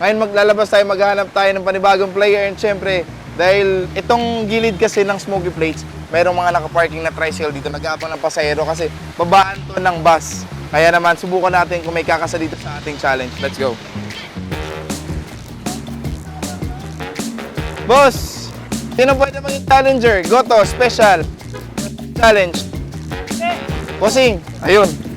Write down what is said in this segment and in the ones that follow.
Ngayon maglalabas tayo, maghanap tayo ng panibagong player and syempre, dahil itong gilid kasi ng Smoky Plates, mayroong mga nakaparking na tricycle dito, nag-aabang ng pasahero kasi babaan to ng bus. Kaya naman, subukan natin kung may kakasa dito sa ating challenge. Let's go. Boss, sino pwede maging challenger? Goto, special. Challenge. Bossing, ayun.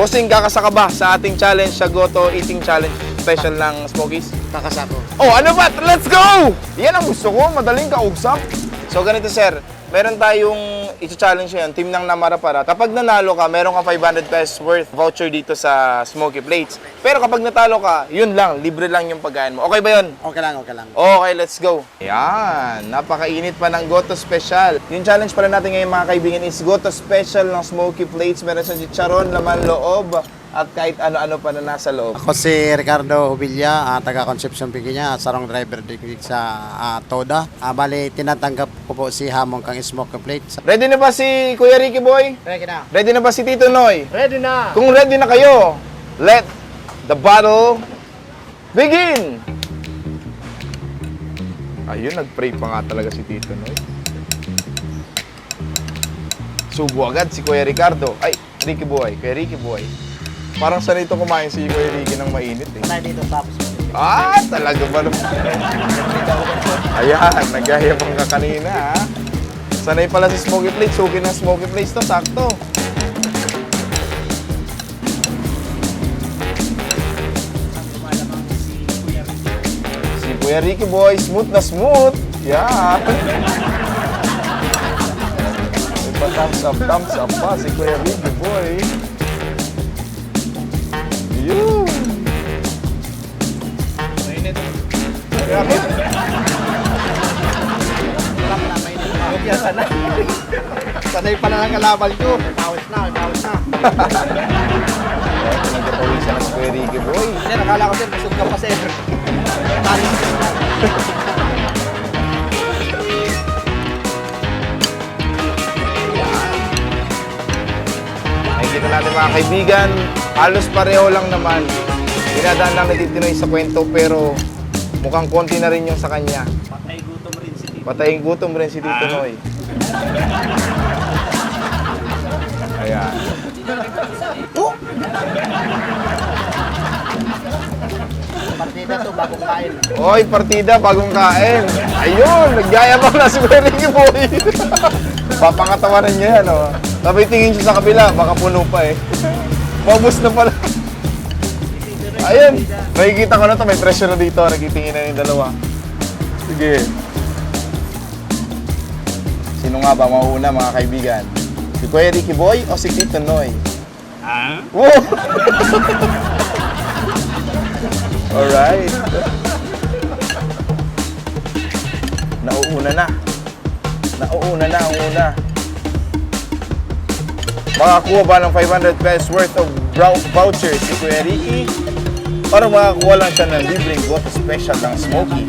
Bossing, kakasa ka ba sa ating challenge sa Goto Eating Challenge special ng Smokies? Kakasako. Oh, ano ba? Let's go! Yan ang gusto ko, madaling kausap. So ganito sir, meron tayong i-challenge yan, team ng Namara para. Kapag nanalo ka, meron ka 500 pesos worth voucher dito sa Smoky Plates. Pero kapag natalo ka, yun lang, libre lang yung pagkain mo. Okay ba yun? Okay lang, okay lang. Okay, let's go. Yan, napakainit pa ng Goto Special. Yung challenge pala natin ngayon mga kaibigan is Goto Special ng Smoky Plates. Meron sa chicharon, laman loob, at kahit ano-ano pa na nasa loob. Ako si Ricardo Hubilla, ah, taga Concepcion Piquiña, sarong driver dito sa ah, Toda. Ah, bali, tinatanggap ko po si Hamong kang smoke plate. Ready na ba si Kuya Ricky Boy? Ready na. Ready na ba si Tito Noy? Ready na. Kung ready na kayo, let the battle begin! Ayun, nag-pray pa nga talaga si Tito Noy. Subo agad si Kuya Ricardo. Ay, Ricky Boy, Kuya Ricky Boy. Parang sanay ito kumain si Kuya Ricky ng mainit eh. Tayo dito tapos. Ah, talaga ba naman? Ayan, nagyayabang ka kanina ha. Sanay pala si Smoky Plate, suki ng Smoky Plates to, sakto. Si Kuya Ricky Boy, smooth na smooth. Yan. May pa thumbs up, thumbs up pa si Kuya Ricky Boy. Sanay pa na lang kalaban ko. Pawis na, pawis na. Nagkapawisan na si Kuya Ricky Boy. Sir, akala ko sir, busog ka pa sir. Tali. Nakikita natin mga kaibigan, halos pareho lang naman. Dinadaan lang ni Tinoy sa kwento pero mukhang konti na rin yung sa kanya. Patay gutom rin si Tito. Patay gutom rin si Tito Noy. Ayan. Partida to, bagong kain. Oy, partida, bagong kain. Ayun, nagyayabang na si Ricky Boy. Papangatawanan niya yan, oh. Tapos tingin siya sa kabila, baka puno pa eh. Paubos na pala. Ayun, nakikita ko na to, may pressure na dito. Nagitingin na yung dalawa. Sige. Sino nga ba mauuna mga kaibigan? Si Kuya Ricky Boy o si Tito Noy? Ah? Wow! Alright. Nauuna na. Nauuna na ang una. Makakuha ba ng 500 pesos worth of voucher si Kuya Ricky? Para makakuha lang siya ng libreng goto special ng Smokey.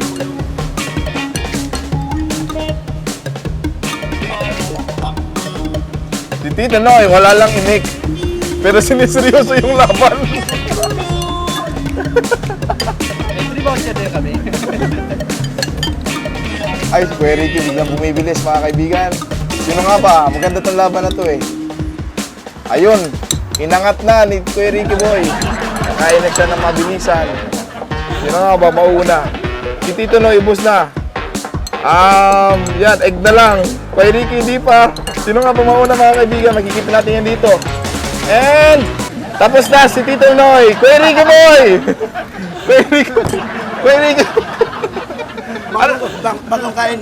Si Tita Noy, wala lang inik. Pero siniseryoso yung laban. Free voucher din kami. Ay, Kuya Ricky, biglang bumibilis mga kaibigan. Sino nga ba? Maganda tong laban na to eh. Ayun, inangat na ni Kuya Ricky Boy. Kaya na siya ng mabilisan. Sino nga ba? Mauuna. Si Tito no, ibus na. Um, yan, egg na lang. Kuya Ricky, hindi pa. Sino nga ba mauna mga kaibigan? Makikita natin yan dito. And, tapos na si Tito Noy. Kuya Ricky Boy! Kuya Ricky, Kuya Ricky, Bagong, bag- bagong kain.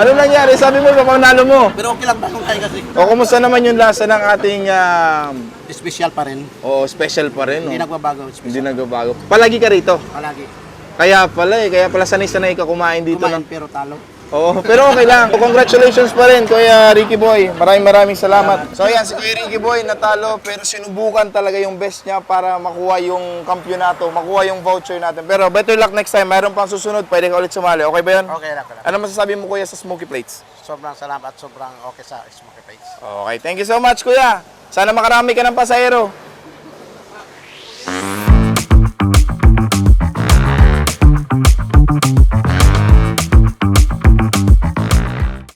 Ano nangyari? Sabi mo, papanalo mo. Pero okay lang, bagong kain kasi. O, kumusta naman yung lasa ng ating um, Special pa rin. o special pa rin, no? Hindi nagbabago. Hindi Special. nagbabago. Palagi ka rito. Palagi. Kaya pala eh, kaya pala sanay-sanay ka kumain dito. Kumain ng- pero talo. Oo, pero okay lang. Congratulations pa rin, Kuya Ricky Boy. Maraming maraming salamat. So ayan, si Kuya Ricky Boy natalo, pero sinubukan talaga yung best niya para makuha yung kampyonato, makuha yung voucher natin. Pero better luck next time. Mayroon pang susunod, pwede ka ulit sumali. Okay ba yun? Okay lang, lang. Ano masasabi mo, Kuya, sa Smoky Plates? Sobrang salamat at sobrang okay sa smoky face. Okay, thank you so much, Kuya. Sana makarami ka ng pasahero.